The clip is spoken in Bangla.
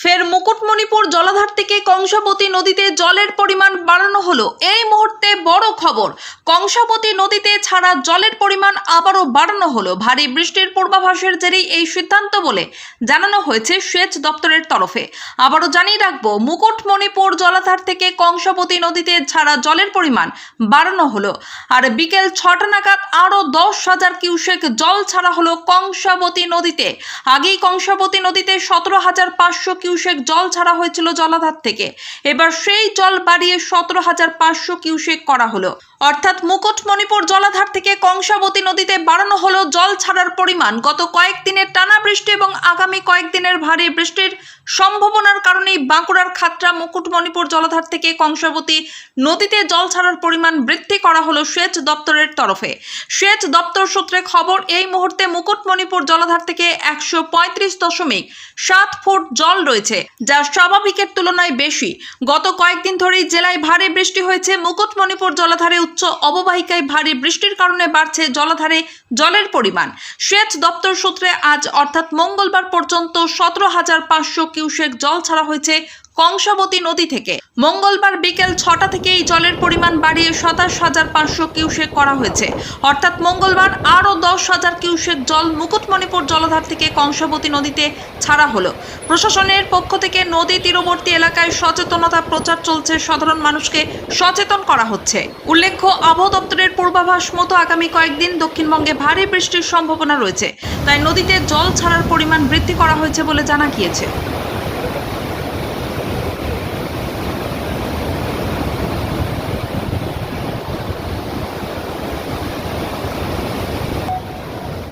ফের মুকুটমণিপুর জলাধার থেকে কংসাবতী নদীতে জলের পরিমাণ বাড়ানো হলো। এই মুহূর্তে বড় খবর, কংসাবতী নদীতে ছাড়া জলের পরিমাণ আবারও বাড়ানো হলো। ভারী বৃষ্টির পূর্বাভাসের জেরেই এই সিদ্ধান্ত বলে জানানো হয়েছে সেচ দপ্তরের তরফে। আবারও জানিয়ে রাখব, মুকুটমণিপুর জলাধার থেকে কংসাবতী নদীতে ছাড়া জলের পরিমাণ বাড়ানো হলো। আর বিকেল ছটা নাগাদ আরও দশ হাজার কিউসেক জল ছাড়া হলো কংসাবতী নদীতে। আগেই কংসাবতী নদীতে সতেরো হাজার পাঁচশো কিউসেক জল ছাড়া হয়েছিল জলাধার থেকে। এবার সেই জল বাড়িয়ে সতেরো হাজার পাঁচশো কিউসেক করা হলো। অর্থাৎ মুকুটমণিপুর জলাধার থেকে কংসাবতী নদীতে বাড়ানো হলো জল ছাড়ার পরিমাণ। গত কয়েকদিনের টানা বৃষ্টি এবং আগামী কয়েকদিনের ভারী বৃষ্টির সম্ভাবনার কারণেই বাঁকুড়ার খাতড়া মুকুটমণিপুর জলাধার থেকে কংসাবতী নদীতে জল ছাড়ার পরিমাণ বৃদ্ধি করা হলো সেচ দপ্তরের তরফে। সেচ দপ্তর সূত্রে খবর, এই মুহূর্তে মুকুটমণিপুর জলাধার থেকে একশো পঁয়ত্রিশ দশমিক সাত ফুট জল রয়েছে যা স্বাভাবিকের তুলনায় বেশি। গত কয়েকদিন ধরেই জেলায় ভারী বৃষ্টি হয়েছে। মুকুটমণিপুর জলাধারে উচ্চ অববাহিকায় ভারী বৃষ্টির কারণে বাড়ছে জলাধারে জলের পরিমাণ। সেচ দপ্তর সূত্রে আজ, অর্থাৎ মঙ্গলবার পর্যন্ত, সতেরো হাজার পাঁচশো কিউসেক জল ছাড়া হয়েছে কংসাবতী নদী থেকে। মঙ্গলবার বিকেল ছটা থেকে এই জলের পরিমাণ বাড়িয়ে সাতাশ হাজার পাঁচশো কিউসেক করা হয়েছে। অর্থাৎ মঙ্গলবার আরও দশ হাজার কিউসেক জল মুকুটমণিপুর জলাধার থেকে কংসাবতী নদীতে ছাড়া হলো। প্রশাসনের পক্ষ থেকে নদী তীরবর্তী এলাকায় সচেতনতা প্রচার চলছে। সাধারণ মানুষকে সচেতন করা হচ্ছে। উল্লেখ্য আবহাওয়া দপ্তরের পূর্বাভাস মতো আগামী কয়েকদিন দক্ষিণবঙ্গে ভারী বৃষ্টির সম্ভাবনা রয়েছে। তাই নদীতে জল ছাড়ার পরিমাণ বৃদ্ধি করা হয়েছে বলে জানা গিয়েছে।